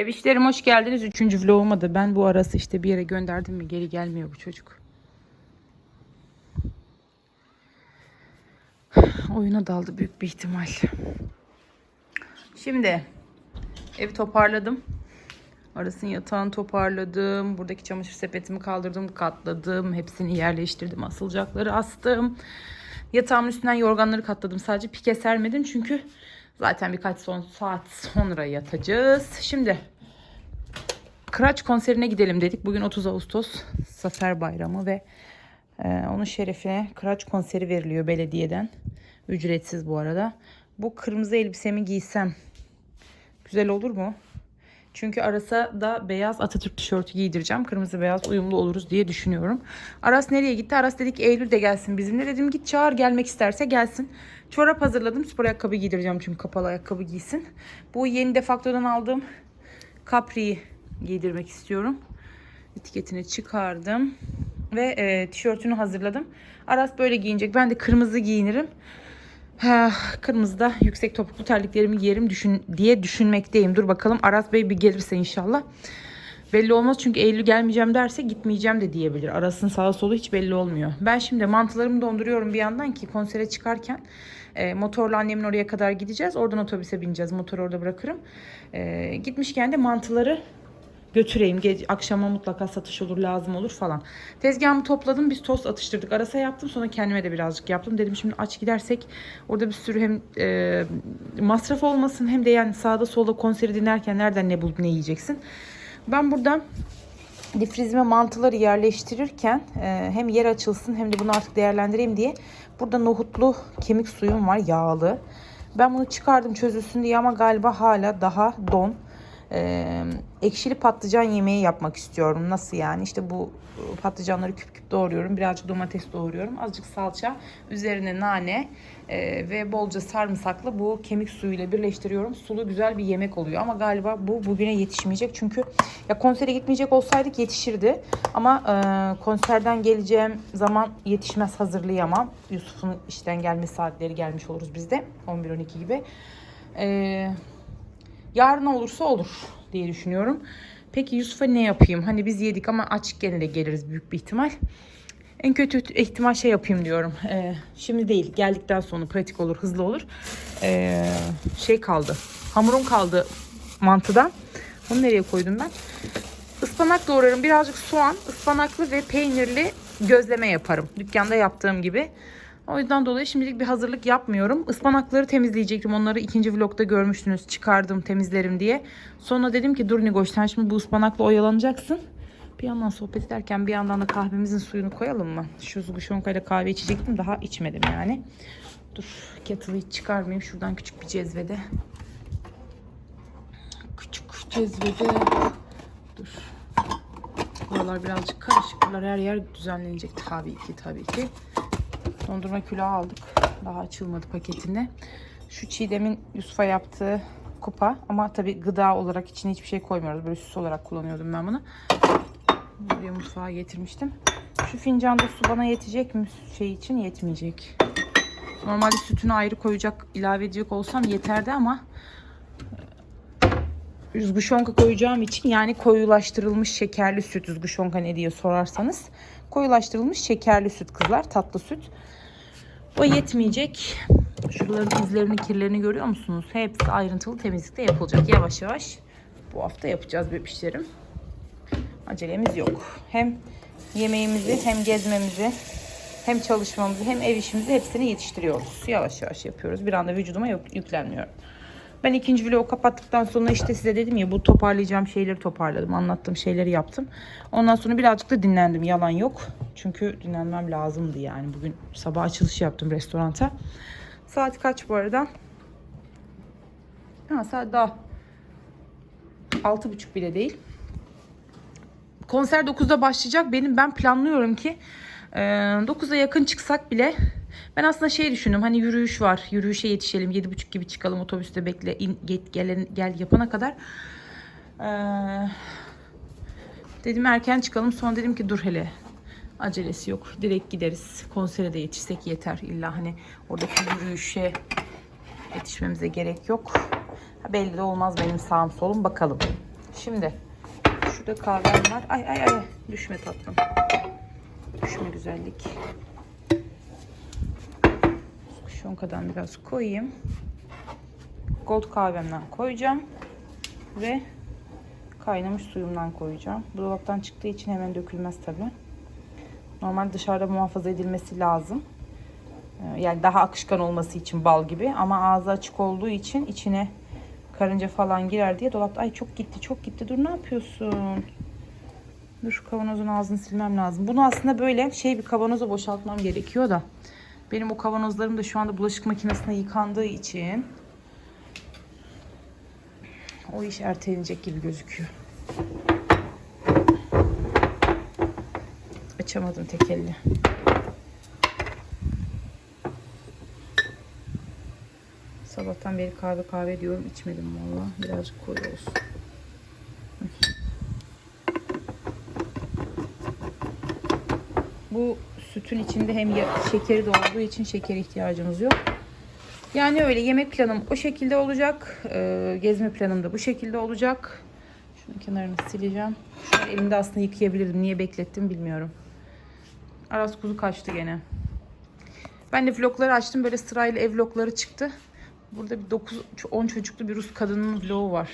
Bebişlerim hoş geldiniz. Üçüncü vloguma da ben bu arası işte bir yere gönderdim mi geri gelmiyor bu çocuk. Oyuna daldı büyük bir ihtimal. Şimdi evi toparladım. Arasının yatağını toparladım. Buradaki çamaşır sepetimi kaldırdım, katladım. Hepsini yerleştirdim. Asılacakları astım. Yatağımın üstünden yorganları katladım. Sadece pike sermedim çünkü zaten birkaç son saat sonra yatacağız. Şimdi Kıraç konserine gidelim dedik. Bugün 30 Ağustos Zafer Bayramı ve e, onun şerefine Kıraç konseri veriliyor belediyeden. Ücretsiz bu arada. Bu kırmızı elbisemi giysem güzel olur mu? Çünkü Aras'a da beyaz Atatürk tişörtü giydireceğim. Kırmızı beyaz uyumlu oluruz diye düşünüyorum. Aras nereye gitti? Aras dedik Eylül de gelsin bizimle. Dedim git çağır gelmek isterse gelsin. Çorap hazırladım. Spor ayakkabı giydireceğim çünkü kapalı ayakkabı giysin. Bu yeni defaktodan aldığım Capri'yi giydirmek istiyorum. Etiketini çıkardım. Ve e, tişörtünü hazırladım. Aras böyle giyinecek. Ben de kırmızı giyinirim. Ha, kırmızı da yüksek topuklu terliklerimi giyerim düşün, diye düşünmekteyim. Dur bakalım Aras Bey bir gelirse inşallah. Belli olmaz çünkü Eylül gelmeyeceğim derse gitmeyeceğim de diyebilir. Arasın sağa solu hiç belli olmuyor. Ben şimdi mantılarımı donduruyorum bir yandan ki konsere çıkarken e, motorla annemin oraya kadar gideceğiz. Oradan otobüse bineceğiz. Motoru orada bırakırım. E, gitmişken de mantıları götüreyim. Gece, akşama mutlaka satış olur, lazım olur falan. Tezgahımı topladım. Biz tost atıştırdık. Arasa yaptım. Sonra kendime de birazcık yaptım. Dedim şimdi aç gidersek orada bir sürü hem e, masraf olmasın hem de yani sağda solda konseri dinlerken nereden ne bulup ne yiyeceksin. Ben buradan difrizime mantıları yerleştirirken e, hem yer açılsın hem de bunu artık değerlendireyim diye burada nohutlu kemik suyum var yağlı. Ben bunu çıkardım çözülsün diye ama galiba hala daha don. Ee, ekşili patlıcan yemeği yapmak istiyorum. Nasıl yani? İşte bu patlıcanları küp küp doğruyorum. Birazcık domates doğruyorum. Azıcık salça. Üzerine nane e, ve bolca sarımsaklı bu kemik suyuyla birleştiriyorum. Sulu güzel bir yemek oluyor. Ama galiba bu bugüne yetişmeyecek. Çünkü ya konsere gitmeyecek olsaydık yetişirdi. Ama e, konserden geleceğim zaman yetişmez hazırlayamam. Yusuf'un işten gelme saatleri gelmiş oluruz biz de. 11-12 gibi. Eee Yarın olursa olur diye düşünüyorum. Peki Yusuf'a ne yapayım? Hani biz yedik ama aç gene de geliriz büyük bir ihtimal. En kötü ihtimal şey yapayım diyorum. Ee, şimdi değil geldikten sonra pratik olur hızlı olur. Ee, şey kaldı. Hamurum kaldı mantıdan. Onu nereye koydum ben? Ispanak doğrarım. Birazcık soğan, ıspanaklı ve peynirli gözleme yaparım. Dükkanda yaptığım gibi. O yüzden dolayı şimdilik bir hazırlık yapmıyorum. Ispanakları temizleyecektim. Onları ikinci vlogda görmüştünüz. Çıkardım temizlerim diye. Sonra dedim ki dur Nigoş sen şimdi bu ıspanakla oyalanacaksın. Bir yandan sohbet ederken bir yandan da kahvemizin suyunu koyalım mı? Şu zuguşonkayla kahve içecektim. Daha içmedim yani. Dur kettle'ı hiç çıkarmayayım. Şuradan küçük bir cezvede. Küçük cezvede. Dur. Buralar birazcık karışık. Buralar her yer düzenlenecek tabii ki tabii ki. Dondurma külahı aldık. Daha açılmadı paketinde. Şu Çiğdem'in Yusuf'a yaptığı kupa. Ama tabii gıda olarak içine hiçbir şey koymuyoruz. Böyle süs olarak kullanıyordum ben bunu. Buraya mutfağa getirmiştim. Şu fincanda su bana yetecek mi? Şey için yetmeyecek. Normalde sütünü ayrı koyacak, ilave edecek olsam yeterdi ama Üzgüşonka koyacağım için yani koyulaştırılmış şekerli süt. Üzgüşonka ne diye sorarsanız. Koyulaştırılmış şekerli süt kızlar. Tatlı süt. O yetmeyecek. Şuraların izlerini, kirlerini görüyor musunuz? Hepsi ayrıntılı temizlikte yapılacak. Yavaş yavaş bu hafta yapacağız bebişlerim. Acelemiz yok. Hem yemeğimizi hem gezmemizi hem çalışmamızı hem ev işimizi hepsini yetiştiriyoruz. Yavaş yavaş yapıyoruz. Bir anda vücuduma yük- yüklenmiyorum. Ben ikinci vlogu kapattıktan sonra işte size dedim ya bu toparlayacağım şeyleri toparladım. Anlattığım şeyleri yaptım. Ondan sonra birazcık da dinlendim. Yalan yok. Çünkü dinlenmem lazımdı yani. Bugün sabah açılış yaptım restoranta. Saat kaç bu arada? Ha saat daha altı buçuk bile değil. Konser 9'da başlayacak. Benim ben planlıyorum ki e, 9'a yakın çıksak bile ben aslında şey düşündüm. Hani yürüyüş var. Yürüyüşe yetişelim. 7.30 gibi çıkalım. Otobüste bekle. in, get, gel, gel yapana kadar. Ee, dedim erken çıkalım. Sonra dedim ki dur hele. Acelesi yok. Direkt gideriz. Konsere de yetişsek yeter. İlla hani oradaki yürüyüşe yetişmemize gerek yok. Belli de olmaz benim sağım solum. Bakalım. Şimdi şurada kahvem var. Ay ay ay düşme tatlım. Düşme güzellik. Şonkadan biraz koyayım. Gold kahvemden koyacağım. Ve kaynamış suyumdan koyacağım. Dolaptan çıktığı için hemen dökülmez tabi. Normal dışarıda muhafaza edilmesi lazım. Ee, Yani daha akışkan olması için bal gibi. Ama ağzı açık olduğu için içine karınca falan girer diye dolapta ay çok gitti çok gitti dur ne yapıyorsun? Dur şu kavanozun ağzını silmem lazım. Bunu aslında böyle şey bir kavanoza boşaltmam gerekiyor da. Benim o kavanozlarım da şu anda bulaşık makinesine yıkandığı için o iş ertelenecek gibi gözüküyor. Açamadım tek elle. Sabahtan beri kahve kahve diyorum içmedim valla. Birazcık koyu olsun. Bu sütün içinde hem şekeri de olduğu için şeker ihtiyacımız yok. Yani öyle yemek planım o şekilde olacak. Ee, gezme planım da bu şekilde olacak. Şunun kenarını sileceğim. Şu an elimde aslında yıkayabilirdim. Niye beklettim bilmiyorum. Aras kuzu kaçtı gene. Ben de vlogları açtım. Böyle sırayla ev vlogları çıktı. Burada bir 9 10 çocuklu bir Rus kadının vlogu var.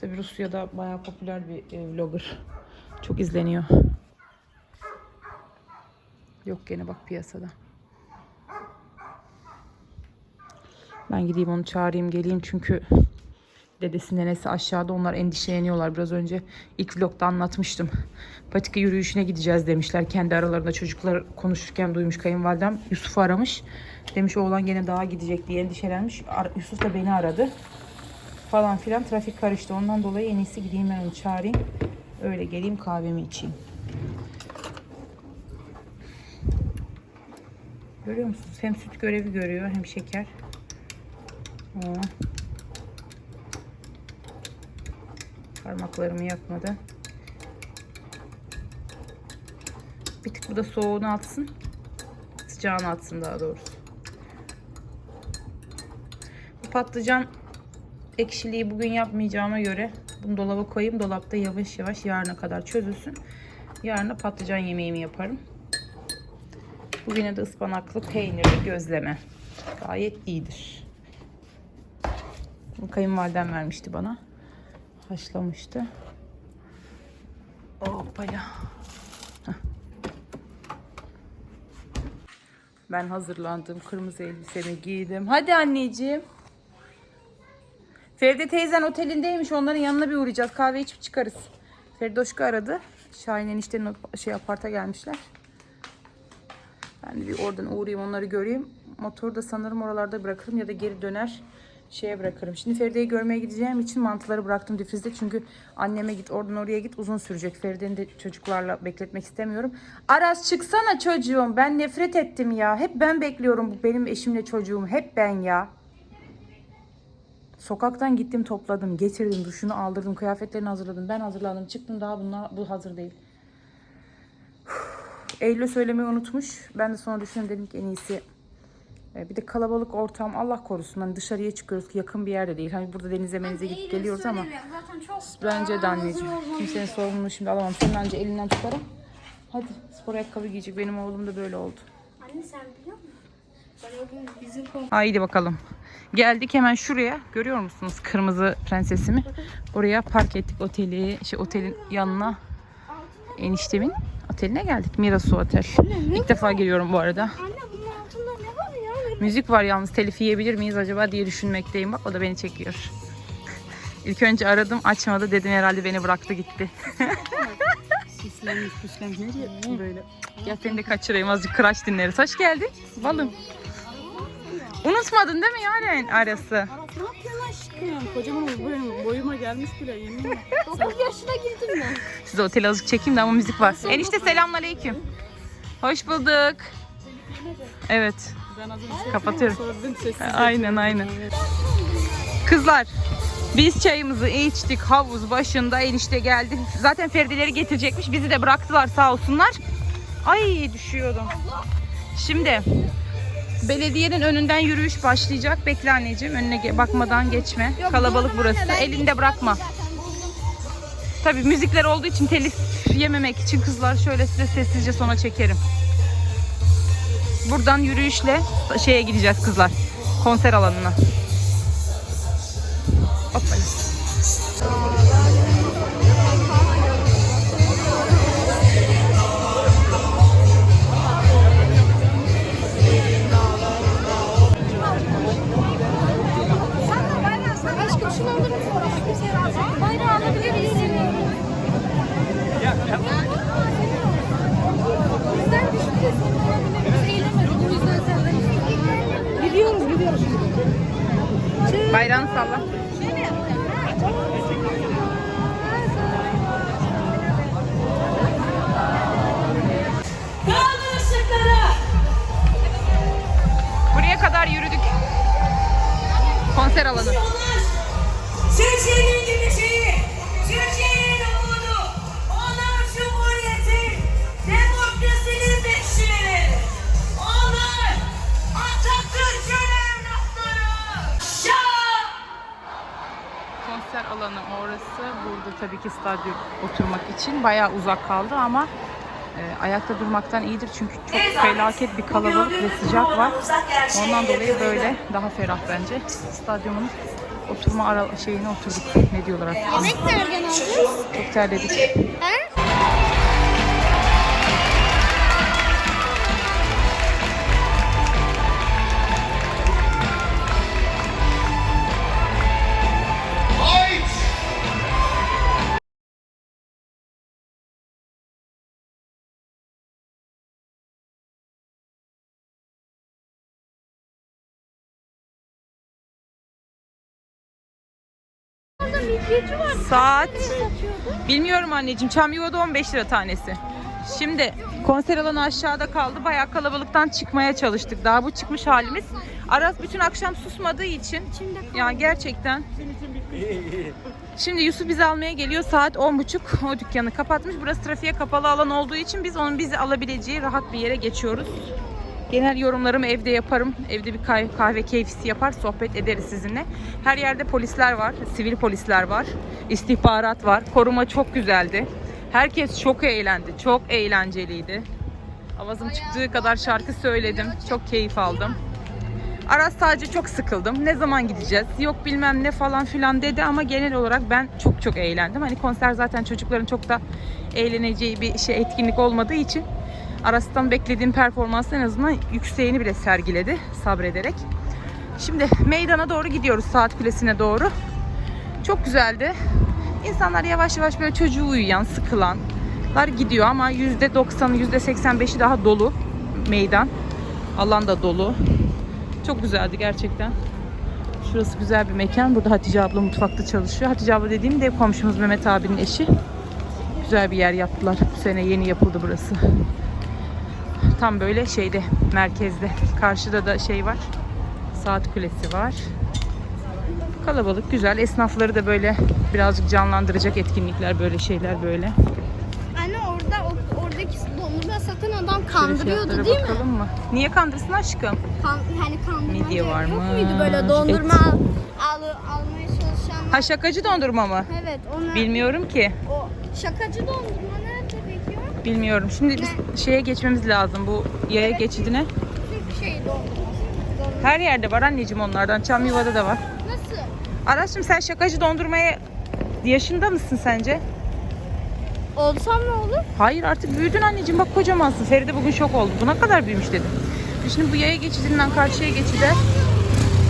Tabi Rusya'da bayağı popüler bir e, vlogger. Çok izleniyor. Yok gene bak piyasada. Ben gideyim onu çağırayım geleyim çünkü dedesi nenesi aşağıda onlar endişeleniyorlar. Biraz önce ilk vlogda anlatmıştım. Patika yürüyüşüne gideceğiz demişler. Kendi aralarında çocuklar konuşurken duymuş kayınvalidem. Yusuf'u aramış. Demiş oğlan gene dağa gidecek diye endişelenmiş. Yusuf da beni aradı. Falan filan trafik karıştı. Ondan dolayı en iyisi gideyim ben onu çağırayım. Öyle geleyim kahvemi içeyim. Görüyor musunuz? Hem süt görevi görüyor hem şeker. Oo. Parmaklarımı yakmadı. Bir tık bu da soğuğunu atsın. Sıcağını atsın daha doğrusu. Bu patlıcan ekşiliği bugün yapmayacağıma göre bunu dolaba koyayım. Dolapta yavaş yavaş yarına kadar çözülsün. Yarın da patlıcan yemeğimi yaparım. Bugüne de ıspanaklı peynirli gözleme. Gayet iyidir. Bunu kayınvalidem vermişti bana. Haşlamıştı. Hoppaya. Heh. Ben hazırlandım. Kırmızı elbisemi giydim. Hadi anneciğim. Feride teyzen otelindeymiş. Onların yanına bir uğrayacağız. Kahve içip çıkarız. Feridoşka aradı. Şahin eniştenin şey aparta gelmişler. Ben de bir oradan uğrayayım onları göreyim. Motoru da sanırım oralarda bırakırım ya da geri döner şeye bırakırım. Şimdi Feride'yi görmeye gideceğim için mantıları bıraktım difrizde. Çünkü anneme git oradan oraya git uzun sürecek. Feride'ni de çocuklarla bekletmek istemiyorum. Aras çıksana çocuğum. Ben nefret ettim ya. Hep ben bekliyorum benim eşimle çocuğum. Hep ben ya. Sokaktan gittim topladım, getirdim, duşunu aldırdım, kıyafetlerini hazırladım. Ben hazırladım, çıktım daha bunlar bu hazır değil. Eylül'e söylemeyi unutmuş. Ben de sonra düşündüm dedim ki en iyisi e, bir de kalabalık ortam Allah korusun. Hani dışarıya çıkıyoruz ki yakın bir yerde değil. Hani burada denize menize gidip geliyoruz ama Zaten çok bence de anneciğim. Kimsenin sorumluluğunu şimdi alamam. Senin anca elinden tutarım. Hadi spor ayakkabı giyecek. Benim oğlum da böyle oldu. Anne sen biliyor musun? Bizim Haydi bakalım. Geldik hemen şuraya. Görüyor musunuz kırmızı prensesimi? Oraya park ettik oteli. Şey otelin yanına. Eniştemin oteline geldik. Mirasu Otel. İlk defa geliyorum bu arada. Anne bunun altında ne var ya? Müzik var yalnız telif yiyebilir miyiz acaba diye düşünmekteyim. Bak o da beni çekiyor. İlk önce aradım açmadı dedim herhalde beni bıraktı gitti. Süslenmiş süslenmiş. Diye böyle? Gel seni de kaçırayım azıcık kıraç dinleriz. Hoş geldin balım. Unutmadın değil mi Yaren arası? Aras ne yapıyorsun? Kocaman boyum, boyuma gelmiş bile yemin ederim. 9 yaşına girdim ben. Size oteli azıcık çekeyim de ama müzik var. Enişte selamünaleyküm. Hoş bulduk. Evet. Ben az önce Kapatıyorum. sordum. Aynen aynen. Kızlar biz çayımızı içtik havuz başında enişte geldi. Zaten Ferideleri getirecekmiş bizi de bıraktılar sağ olsunlar. Ay düşüyordum. Şimdi belediyenin önünden yürüyüş başlayacak. Bekle anneciğim önüne ge- bakmadan geçme. Kalabalık burası. Elinde bırakma. Tabii müzikler olduğu için telif yememek için kızlar şöyle size sessizce sona çekerim. Buradan yürüyüşle şeye gideceğiz kızlar. Konser alanına. Hoppala. Bayrağını salla. Buraya kadar yürüdük. Konser alanı. Orası. Burada tabii ki stadyum oturmak için bayağı uzak kaldı ama e, ayakta durmaktan iyidir çünkü çok felaket bir kalabalık ve sıcak var. Ondan dolayı böyle daha ferah bence. Stadyumun oturma ara şeyine oturduk. Ne diyorlar artık? Yemek nereden? Çok terledik. He? Var. Saat. Bilmiyorum anneciğim. Çam yuvada 15 lira tanesi. Şimdi konser alanı aşağıda kaldı. Bayağı kalabalıktan çıkmaya çalıştık. Daha bu çıkmış halimiz. Aras bütün akşam susmadığı için ya gerçekten Şimdi Yusuf bizi almaya geliyor. Saat 10.30. O dükkanı kapatmış. Burası trafiğe kapalı alan olduğu için biz onun bizi alabileceği rahat bir yere geçiyoruz. Genel yorumlarımı evde yaparım. Evde bir kah- kahve keyfisi yapar, sohbet ederiz sizinle. Her yerde polisler var, sivil polisler var, istihbarat var. Koruma çok güzeldi. Herkes çok eğlendi, çok eğlenceliydi. Avazım çıktığı kadar şarkı söyledim, çok keyif aldım. Aras sadece çok sıkıldım. Ne zaman gideceğiz? Yok bilmem ne falan filan dedi ama genel olarak ben çok çok eğlendim. Hani konser zaten çocukların çok da eğleneceği bir şey etkinlik olmadığı için Aras'tan beklediğim performans en azından yükseğini bile sergiledi sabrederek. Şimdi meydana doğru gidiyoruz saat kulesine doğru. Çok güzeldi. İnsanlar yavaş yavaş böyle çocuğu uyuyan, sıkılanlar gidiyor ama %90'ı %85'i daha dolu meydan. Alan da dolu. Çok güzeldi gerçekten. Şurası güzel bir mekan. Burada Hatice abla mutfakta çalışıyor. Hatice abla dediğim de komşumuz Mehmet abinin eşi. Güzel bir yer yaptılar. Bu sene yeni yapıldı burası. Tam böyle şeyde merkezde. Karşıda da şey var. Saat kulesi var. Kalabalık güzel. Esnafları da böyle birazcık canlandıracak etkinlikler böyle şeyler böyle. Anne orada o- oradaki dondurma satan adam Şöyle kandırıyordu fiyatlara değil mi? bakalım mı? Niye kandırsın aşkım? Kan, hani kandırmaca Midye yok varmış, muydu böyle dondurma et. al, al, almaya çalışanlar? Ha şakacı dondurma mı? Evet onlar. Bilmiyorum ki. O şakacı dondurma? Bilmiyorum. Şimdi biz şeye geçmemiz lazım bu yaya geçidine. Şey dondurması. Her yerde var anneciğim onlardan. Çamyuva'da da var. Nasıl? Araç'ım sen şakacı dondurmaya yaşında mısın sence? Olsam ne olur? Hayır artık büyüdün anneciğim bak kocamansın. Feride bugün şok oldu. Bu ne kadar büyümüş dedim. Şimdi bu yaya geçidinden karşıya geçider.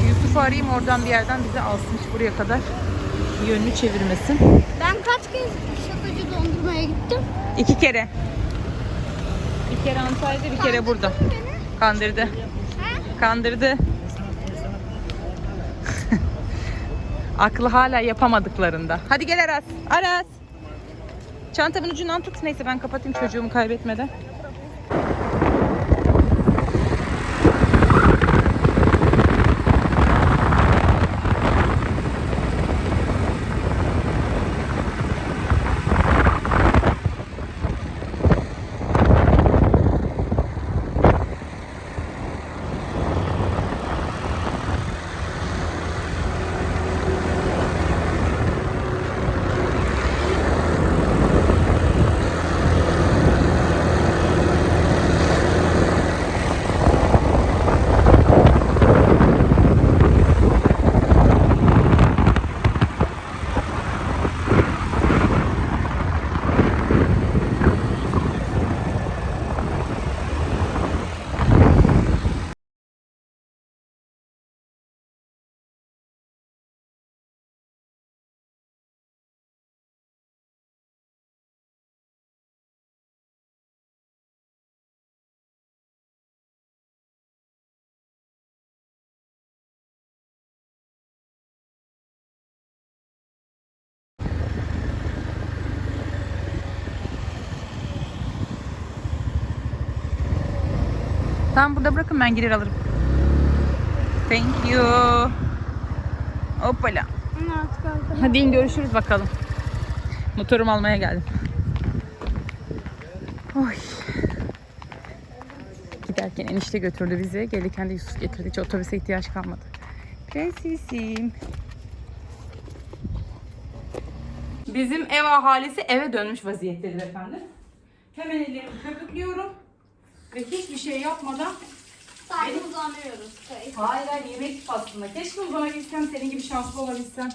Yusuf'u arayayım oradan bir yerden bize alsın. Hiç buraya kadar yönünü çevirmesin. Ben kaç kez dondurmaya gittim? İki kere. Bir kere Antalya'da bir kere burada. Kandırdı. Kandırdı. Aklı hala yapamadıklarında. Hadi gel Aras. Aras. Çantamın ucundan tut. Neyse ben kapatayım çocuğumu kaybetmeden. Tamam burada bırakın ben girer alırım. Thank you. Hoppala. Hadi in görüşürüz bakalım. Motorumu almaya geldim. Oy. Giderken enişte götürdü bizi. Gelirken de Yusuf getirdi. Hiç otobüse ihtiyaç kalmadı. Prensesim. Bizim ev ahalisi eve dönmüş vaziyettedir efendim. Hemen ellerimi köpüklüyorum. Ve hiçbir şey yapmadan Sadece uzanıyoruz. Hayır hayır yemek aslında. Keşke uzanabilsem senin gibi şanslı olabilsem.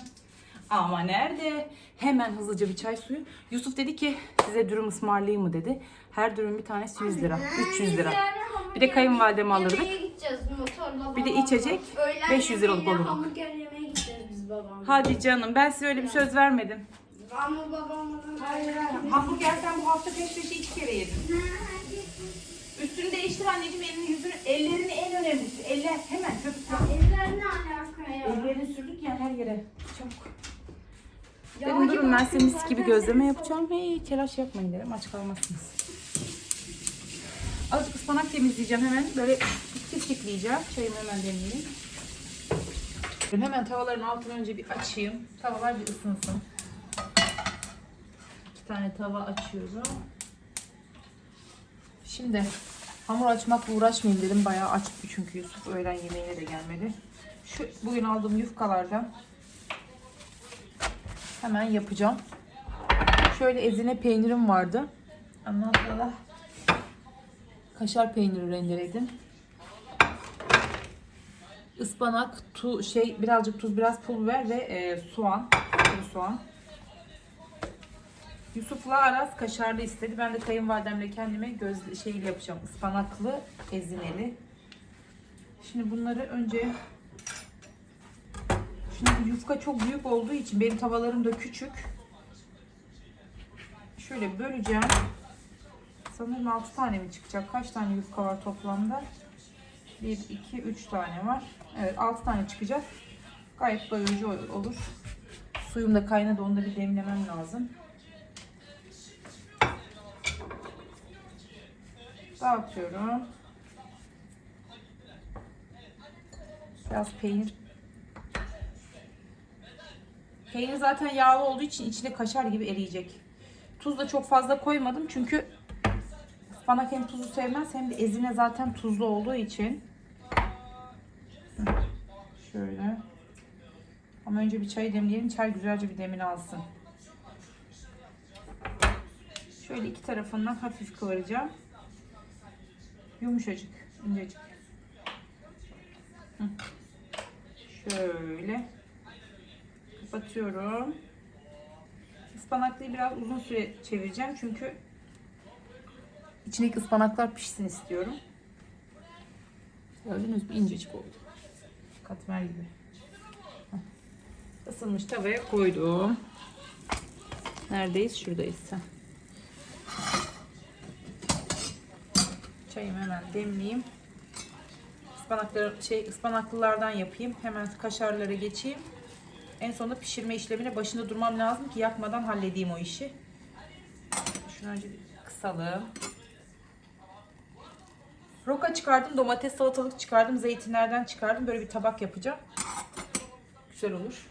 Ama nerede? Hemen hızlıca bir çay suyu. Yusuf dedi ki size dürüm ısmarlayayım mı dedi. Her dürüm bir tanesi 100 lira. 300 lira. Bir de kayınvalidemi alırdık. Yemeğe gideceğiz motorla. Bir de babamla. içecek, Öğlen 500 liralık yemeğine olurdu. Hamburger yemeye gideceğiz biz babamla. Hadi canım ben size öyle bir söz vermedim. Ama babamla. Hayır hayır. Hamburger sen bu hafta peş peşe iki kere yedin. Üstünü değiştir anneciğim elini yüzünü. Ellerini en önemlisi. Eller hemen köpük. Eller ne alaka ya? Ellerini sürdük ya her yere. Çabuk. Ya Dedim durun ben size mis gibi gözleme yapacağım. Hey telaş yapmayın dedim aç kalmazsınız. Azıcık ıspanak temizleyeceğim hemen. Böyle çiftlikleyeceğim. Çayımı hemen demleyeyim. Hemen tavaların altını önce bir açayım. Tavalar bir ısınsın. İki tane tava açıyorum. Şimdi hamur açmakla uğraşmayayım dedim. Bayağı aç çünkü Yusuf öğlen yemeğine de gelmedi. Şu bugün aldığım yufkalardan Hemen yapacağım. Şöyle ezine peynirim vardı. Ondan sonra kaşar peyniri rendeledim. Ispanak, tu, şey birazcık tuz, biraz pul biber ve e, soğan, soğan. Yusuf'la Aras kaşarlı istedi. Ben de kayınvalidemle kendime göz şeyle yapacağım. Ispanaklı, ezineli. Şimdi bunları önce Şimdi yufka çok büyük olduğu için benim tavalarım da küçük. Şöyle böleceğim. Sanırım 6 tane mi çıkacak? Kaç tane yufka var toplamda? 1, 2, 3 tane var. Evet 6 tane çıkacak. Gayet doyurucu ol- olur. Suyum da kaynadı. Onu da bir demlemem lazım. Dağıtıyorum. Biraz peynir Peynir zaten yağlı olduğu için içinde kaşar gibi eriyecek. Tuz da çok fazla koymadım çünkü ıspanak hem tuzu sevmez hem de ezine zaten tuzlu olduğu için. Şöyle. Ama önce bir çay demleyelim. Çay güzelce bir demini alsın. Şöyle iki tarafından hafif kıvıracağım. Yumuşacık, incecik. Hı. Şöyle kapatıyorum. Ispanaklıyı biraz uzun süre çevireceğim çünkü içindeki ıspanaklar pişsin istiyorum. Gördünüz mü? İncecik oldu. Katmer gibi. Isınmış tavaya koydum. Neredeyiz? Şuradayız. Çayımı hemen demleyeyim. Ispanakları, şey, ıspanaklılardan yapayım. Hemen kaşarlara geçeyim. En sonunda pişirme işlemine başında durmam lazım ki yakmadan halledeyim o işi. Şunu önce kısalım. Roka çıkardım, domates, salatalık çıkardım, zeytinlerden çıkardım. Böyle bir tabak yapacağım. Güzel olur.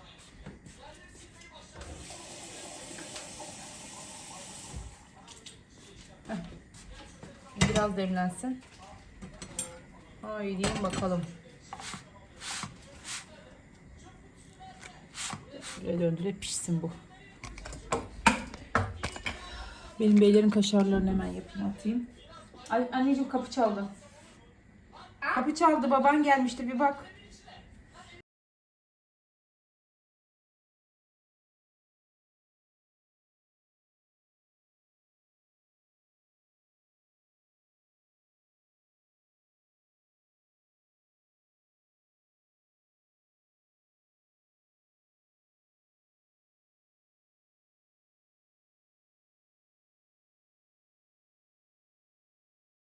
Biraz demlensin. Haydi bakalım. Şuraya döndüre pişsin bu. Benim beylerin kaşarlarını hemen yapayım atayım. Ay, anneciğim kapı çaldı. Kapı çaldı baban gelmişti bir bak.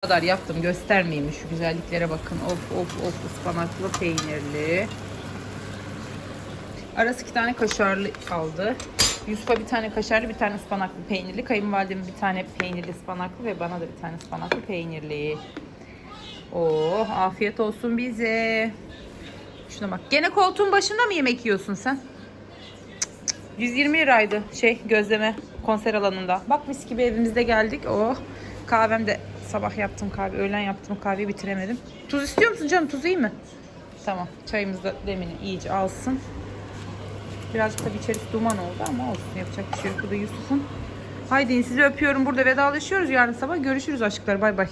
Kadar yaptım göstermeyeyim şu güzelliklere bakın. Of of of ıspanaklı peynirli. Arası iki tane kaşarlı aldı. Yusuf'a bir tane kaşarlı bir tane ıspanaklı peynirli. Kayınvalideme bir tane peynirli ıspanaklı ve bana da bir tane ıspanaklı peynirli. Oh afiyet olsun bize. Şuna bak. Gene koltuğun başında mı yemek yiyorsun sen? Cık, cık. 120 liraydı şey gözleme konser alanında. Bak mis gibi evimizde geldik. Oh kahvem de sabah yaptım kahve, öğlen yaptım kahveyi bitiremedim. Tuz istiyor musun canım? Tuz iyi mi? Tamam. Çayımız da demini iyice alsın. Birazcık tabii içerisi duman oldu ama olsun. Yapacak bir şey yok. Bu da Yusuf'un. Haydi sizi öpüyorum. Burada vedalaşıyoruz. Yarın sabah görüşürüz aşklar. Bay bay.